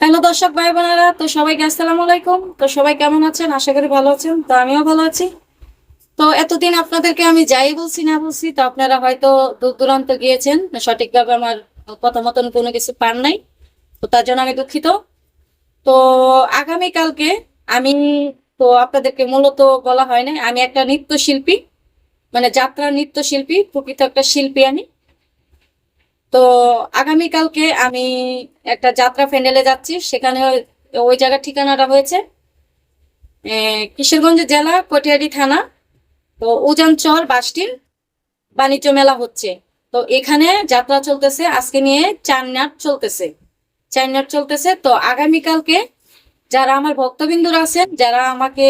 Hello দর্শক ভাই বোনেরা তো সবাইকে আসসালামু আলাইকুম। তো সবাই কেমন আছেন? আশা করি ভালো আছেন। তো আমিও ভালো আছি। তো এতদিন আপনাদেরকে আমি যাই বলছি না বলছি, তো আপনারা হয়তো দূর দূরান্ত গিয়েছেন, সঠিকভাবে আমার কথা মতন কোনো কিছু পান নাই, তো তার জন্য আমি দুঃখিত। তো আগামীকালকে আমি, তো আপনাদেরকে মূলত বলা হয় না, আমি একটা নৃত্যশিল্পী মানে যাত্রা নৃত্যশিল্পী, প্রকৃত একটা শিল্পী আমি। তো আগামীকালকে আমি একটা যাত্রা প্যান্ডেলে যাচ্ছি, সেখানে ওই জায়গার ঠিকানাটা হয়েছে কিশোরগঞ্জ জেলা কটিয়ারি থানা, তো উজানচর বাসটির বাণিজ্য মেলা হচ্ছে। তো এখানে যাত্রা চলতেছে, আজকে নিয়ে চার নাট চলতেছে চার নাট চলতেছে। তো আগামীকালকে যারা আমার ভক্তবিন্দুরা আছেন, যারা আমাকে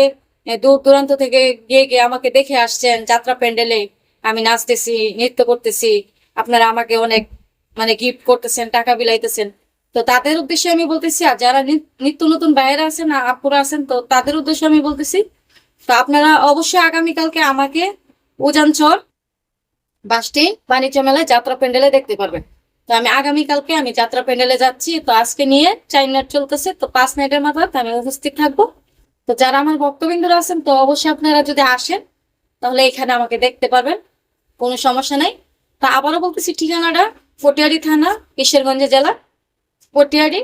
দূর দূরান্ত থেকে গিয়ে গিয়ে আমাকে দেখে আসছেন যাত্রা প্যান্ডেলে, আমি নাচতেছি, নৃত্য করতেছি, আপনারা আমাকে অনেক মানে গিফট করতেছেন, টাকা বিলাইতেছেন। তো তাদের উদ্দেশ্যে আমি বলতেছি, আর যারা নিত্য নতুন বাইরে আছেন আপুরা আছেন, তো তাদের উদ্দেশ্যে আমি বলতেছি, তো আপনারা অবশ্যই আগামীকালকে আমাকে উজানচর বাসটি বাণিজ্য মেলায় যাত্রা প্যান্ডেলে দেখতে পারবেন। তো আমি আগামীকালকে আমি যাত্রা প্যান্ডেলে যাচ্ছি, তো আজকে নিয়ে চার নাইট চলতেছে, তো পাঁচ নাইটের মাথায় আমি উপস্থিত থাকব। তো যারা আমার ভক্তবিন্দুরা আছেন, তো অবশ্যই আপনারা যদি আসেন, তাহলে এখানে আমাকে দেখতে পারবেন, কোনো সমস্যা নাই। তা আবারও বলতেছি, ঠিকানাটা পটিয়ারি থানা কিশোরগঞ্জ জেলা। পটিয়ারি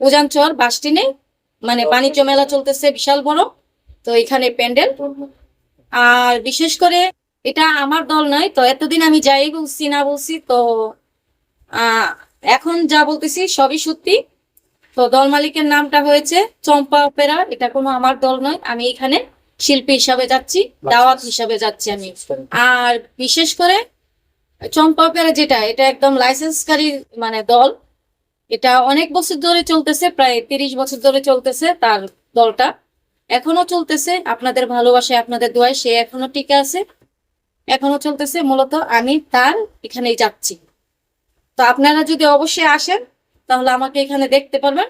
উজানচর বাসটি নেই মানে বাণিজ্য মেলা চলতেছে বিশাল বড়। তো এখানে প্যান্ডেল। আর বিশেষ করে এটা আমার দল নয় তো এতদিন আমি যাই বলছি না বলছি তো আহ, এখন যা বলতেছি সবই সত্যি। তো দল মালিকের নামটা হয়েছে চম্পা অপেরা এটা কোনো আমার দল নয় আমি এখানে শিল্পী হিসাবে যাচ্ছি দাওয়াত হিসাবে যাচ্ছি আমি। আর বিশেষ করে চম্পা অপেরা যেটা, এটা একদম লাইসেন্সকারী মানে দল। এটা অনেক বছর ধরে চলতেছে, প্রায় তিরিশ বছর ধরে চলতেছে তার দলটা। এখনও চলতেছে, আপনাদের ভালোবাসায়, আপনাদের দোয়ায় সে এখনও টিকে আছে। এখনও চলতেছে, মূলত আমি তার এখানেই যাচ্ছি। তো আপনারা যদি অবশ্যই আসেন, তাহলে আমাকে এখানে দেখতে পারবেন।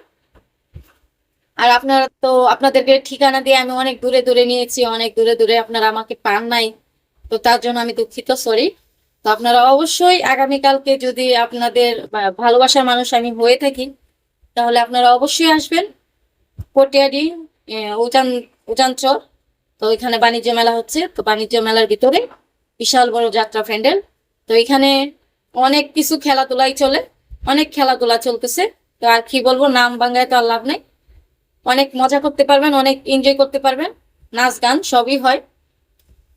আর আপনারা তো আপনাদেরকে ঠিকানা দিয়ে আমি অনেক দূরে দূরে নিয়েছি, অনেক দূরে দূরে আপনারা আমাকে পান নাই। তো তার জন্য আমি দুঃখিত সরি তো আপনারা অবশ্যই আগামীকালকে যদি আপনাদের ভালোবাসার মানুষ আমি হয়ে থাকি তাহলে আপনারা অবশ্যই আসবেন। পটিয়ারি আহ, উজান উজানচর তো এখানে বাণিজ্য মেলা হচ্ছে। তো বাণিজ্য মেলার ভিতরে বিশাল বড় যাত্রা প্যান্ডেল। তো এখানে অনেক কিছু খেলাধুলাই চলে অনেক খেলাধুলা চলতেছে। তো আর কি বলব নাম বাংলায় তো আর লাভ নেই। অনেক মজা করতে পারবেন অনেক এনজয় করতে পারবেন। নাচ গান সবই হয়।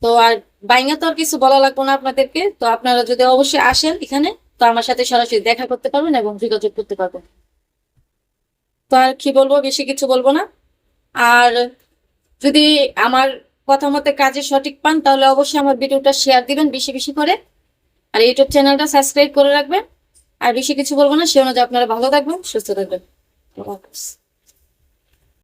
তো আর বাইঙ্গা তো আর কিছু বলা লাগবো না আপনাদেরকে। তো আপনারা যদি অবশ্যই আসেন এখানে, তো আমার সাথে সরাসরি দেখা করতে পারবেন এবং যোগাযোগ করতে পারবেন। তো আর কি বলব, বেশি কিছু বলব না। আর যদি আমার কথা মতে কাজে সঠিক পান, তাহলে অবশ্যই আমার ভিডিওটা শেয়ার দিবেন বেশি বেশি করে। আর ইউটিউব চ্যানেলটা সাবস্ক্রাইব করে রাখবেন। আর বেশি কিছু বলব না, সে অনুযায়ী আপনারা ভালো থাকবেন, সুস্থ থাকবেন।